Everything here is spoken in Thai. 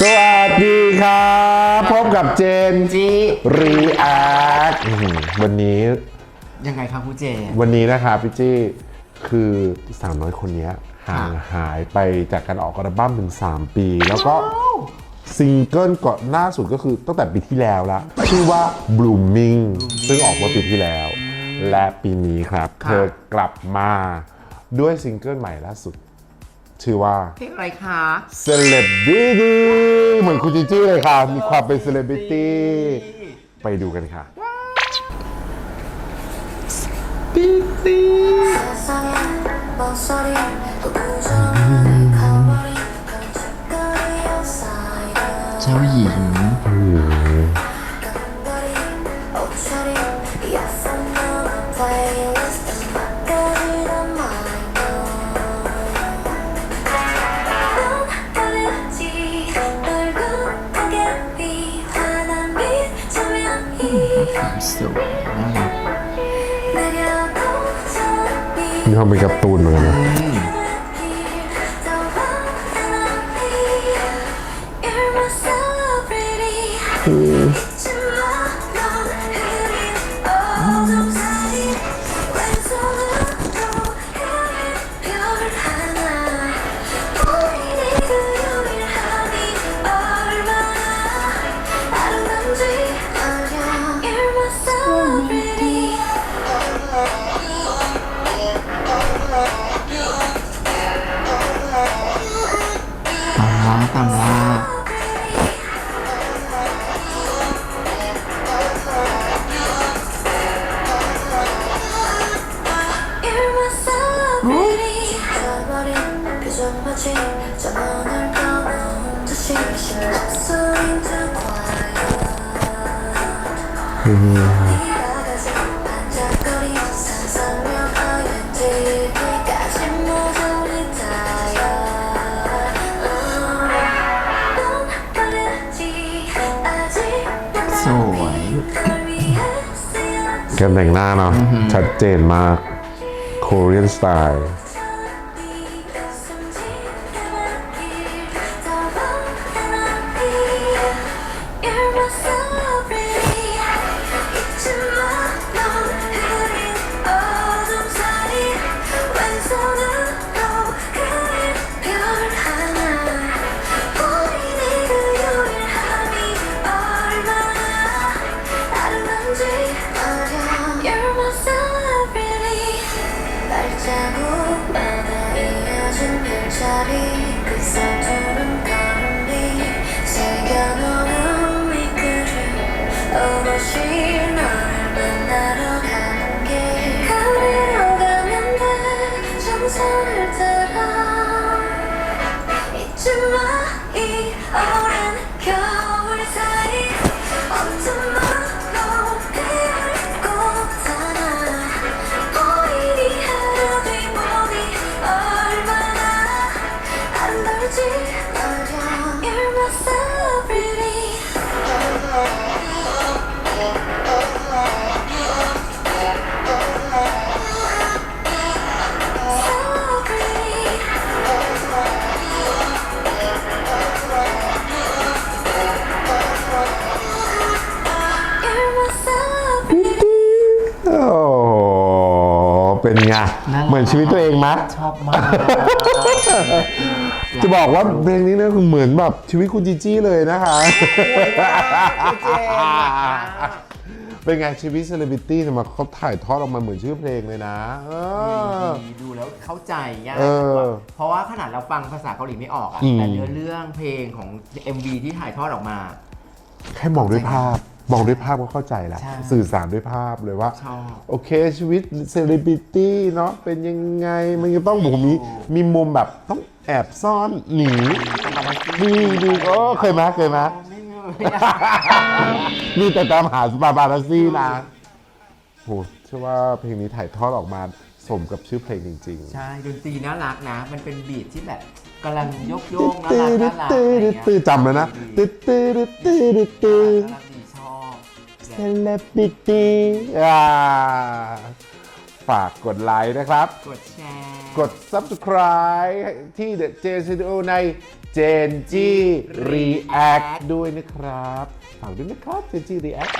สวัสดีครับ พบกับเจนจีรีแอควันนี้ยังไงครับครูเจวันนี้นะครับพี่จี้คือสาวน้อยคนนี้ห่างค่ะหายไปจากการออกอัลบั้มถึง 3 ปี แล้วก็ซิงเกิลก่อนหน้าสุดก็คือตั้งแต่ปีที่แล้วละชื่อว่า Blooming ซึ่งออกเมื่อปีที่แล้ว และปีนี้ครับค่ะเธอกลับมา ด้วยซิงเกิลใหม่ล่าสุด ชื่อว่าเพลงอะไรคะ Celebrity เหมือนคุณจีจี้เลยค่ะ มีความเป็น Celebrity ไปดูกันค่ะ เจ้าหญิง สุขมีความเป็นการ์ตูนเหมือนกันนะอืม ล่าตามล่า You're my การแต่งหน้าเนาะชัดเจนมาก Korean style 어진 별자리 그 서투른 걸음이 새겨놓은 위글을 오롯이 너를 만나러 가는 길. 거리로 가면 돼 정선을 따라 잊지 마이 오랜 겨울 사이. 언제만 เป็นไงน่ารัก เหมือนชีวิตตัวเองมะ ชอบมาก จะบอกว่าเพลงนี้เนี่ยคือเหมือนแบบชีวิตคุณจีจี้เลยนะคะเจนอะเป็นไงชีวิตเซเลบริตี้ทำไมเขาถ่ายทอดออกมาเหมือนชื่อเพลงเลยนะเออ ดีดูแล้วเข้าใจยากเออเพราะว่าขนาดเราฟังภาษาเกาหลีไม่ออกอะอืม แต่เนื้อเรื่องเพลงของ MV ที่ถ่ายทอดออกมา แค่มองด้วยภาพ มองด้วยภาพก็เข้าใจแล้วใช่สื่อสารด้วยภาพเลยว่า ชอบ โอเคชีวิตเซเลบริตี้เนาะเป็นยังไง มันจะต้องผมมีมีมุมแบบต้องแอบซ่อนหนีดีดีโอ้เคยไหมเคยไหม ไม่เงยอะนี่แต่ตามหาสปาบาราซี่นะโหเชื่อว่าเพลงนี้ถ่ายทอดออกมาสมกับชื่อเพลงจริงๆใช่ดนตรีน่ารักนะ มันเป็นบีทที่แบบกำลังโยกโยกๆน่าตื้รัอกน่ารักตื้ออะไรเงี้ยตื้อจำเลยนะตื้อตื้อตื้อตื้อน่ารักดีชอบ เซเลบริตี้อ่าฝากกดไลค์นะครับ กดแชร์ กด subscribe ที่ The J Studio ใน Gen G React ด้วยนะครับ ฝากด้วยนะครับ Gen G React